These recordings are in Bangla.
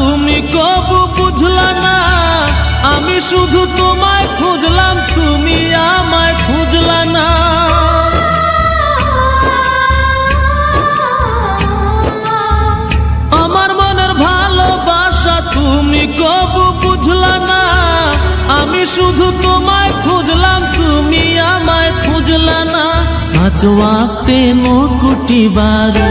তুমি কবু বুঝলা না। আমি শুধু তোমায় খুঁজলাম, তুমি আমায় খুঁজলা না। আমার মনের ভালোবাসা তুমি কবু বুঝলা না। আমি শুধু তোমায় খুঁজলাম, তুমি আমায় খুঁজলা না। পাঁচ ওয়াক্তে নকুটি বারো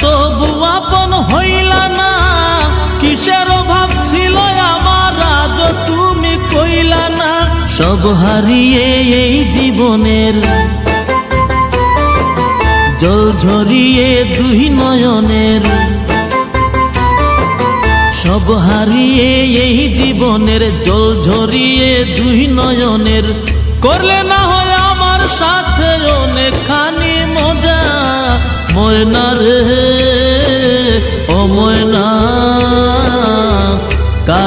তবু আপন হইলা না। কিসের অভাব ছিল আমার আজ তুমি কইলা না। সব হারিয়ে এই জীবনের জল ঝরিয়ে দুই নয়নের। সব হারিয়ে এই জীবনের জল ঝরিয়ে দুই নয়নের। করলে না হয় আমার সাথে অনেকখানি মজা। ময়না রে।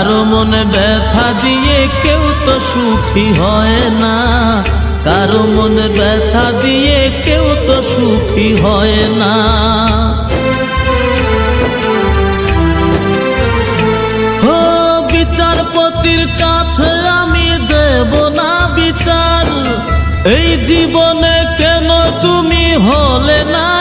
কারও মনে ব্যথা দিয়ে কেউ তো সুখী হয় না। কারও মনে ব্যথা দিয়ে কেউ তো সুখী হয় না। ও বিচারপতির কাছে আমি দেব না বিচার। এই জীবনে কেন তুমি হলে না